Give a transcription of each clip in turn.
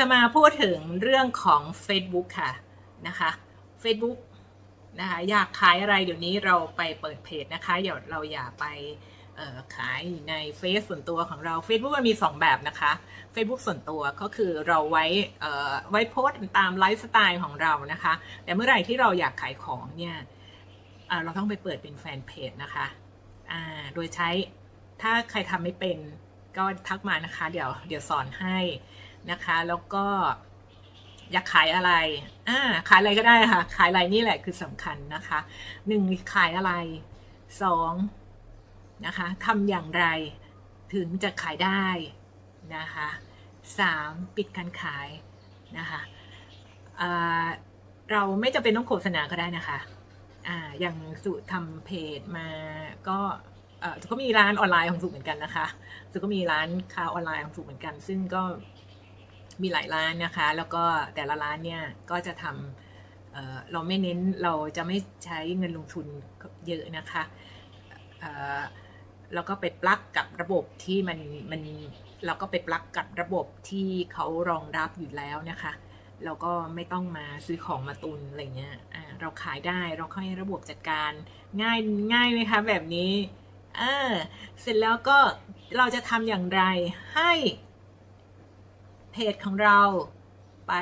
จะมาพูดถึงเรื่องของ Facebook ค่ะนะคะ Facebook นะคะอยากขายอะไรเดี๋ยวนี้เราไปเปิดเพจนะคะอย่าเราอย่าไปขายในเฟซส่วนตัวของเรา Facebook มันมี 2 แบบนะคะ Facebook ส่วนตัวก็คือเราไว้ไว้โพสต์ตามไลฟ์สไตล์ของเรานะคะ แต่เมื่อไหร่ที่เราอยากขายของเนี่ยเราต้องไปเปิดเป็นแฟนเพจนะคะโดยใช้ถ้าใครทำไม่เป็นก็ทักมานะคะ เดี๋ยวเดี๋ยวสอนให้ นะคะ แล้วก็อยากขายอะไร อ่า ขายอะไรก็ได้ค่ะ ขายอะไรนี่แหละคือสำคัญนะคะหนึ่งขายอะไรสองนะคะทำอย่างไรถึงจะขายได้นะคะสามปิดการขายนะคะเราไม่จำเป็นต้องโฆษณาก็ได้นะคะอ่าอย่างสุทำเพจมาก็สุก็มีร้านออนไลน์ของสุเหมือนกันนะคะสุก็มีร้านค้าออนไลน์ของสุเหมือนกัน ซึ่งก็ มีหลายร้านนะคะ แล้วก็แต่ละร้านเนี่ยก็จะทำเเราไม่เน้นเราจะไม่ใช้เงินลงทุนเยอะนะคะแล้วก็ไปปลักกับระบบที่มันมันเราก็ไปปลักกับระบบที่เขารองรับอยู่แล้วนะคะเราก็ไม่ต้องมาซื้อของมาตุนอะไรเงี้ยเราขายได้เราค่อยให้ระบบจัดการง่ายง่ายไหมคะแบบนี้เออเสร็จแล้วก็เราจะทำอย่างไรให้ เพจของเราไป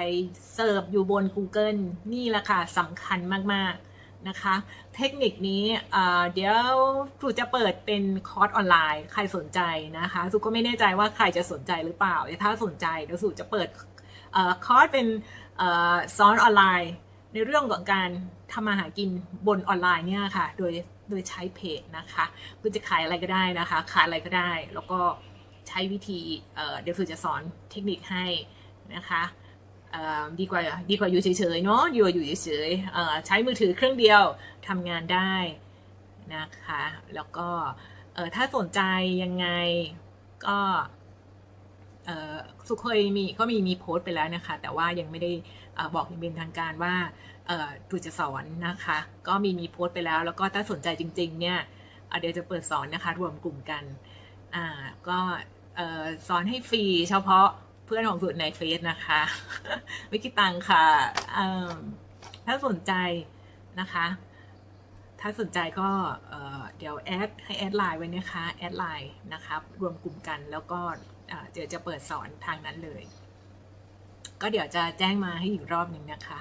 เสิร์ฟอยู่บน Google นี่แหละค่ะสำคัญมาก ๆ นะคะ เทคนิคนี้เดี๋ยวครูจะเปิดเป็นคอร์สออนไลน์ ใครสนใจนะคะสุก็ไม่แน่ใจว่าใครจะสนใจหรือเปล่าแต่ถ้าสนใจเดี๋ยวสุจะเปิดคอร์สเป็นเอ่อสอนออนไลน์ ในเรื่องของการทำมาหากินบนออนไลน์เนี่ยค่ะ โดยโดยใช้เพจนะคะคุณจะขายอะไรก็ได้นะคะ ขายอะไรก็ได้แล้วก็ ใช้วิธีเดี๋ยวคือจะสอนเทคนิคให้นะคะดีกว่าดีกว่าอยู่เฉยๆเนาะอยู่อยู่เฉยๆใช้มือถือเครื่องเดียวทำงานได้นะคะ แล้วก็ถ้าสนใจยังไงก็สุเคยมีก็มีมีโพสต์ไปแล้วนะคะ แต่ว่ายังไม่ได้บอกอย่างเป็นทางการว่าตูจะสอนนะคะ ก็มีมีโพสต์ไปแล้ว แล้วก็ถ้าสนใจจริง ๆ เนี่ยเดี๋ยวจะเปิดสอนนะคะ รวมกลุ่มกัน อ่าก็สอนให้ฟรีเฉพาะเพื่อนของสุดในเฟซนะคะไม่คิตังค่ะถ้าสนใจนะคะ ถ้าสนใจก็เอ่อเดี๋ยวแอดให้แอดไลน์ไว้นะคะแอดไลน์นะคะรวมกลุ่มกันแล้วก็เอ่อเดี๋ยวจะเปิดสอนทางนั้นเลย ก็เดี๋ยวจะแจ้งมาให้อีกรอบหนึ่งนะคะ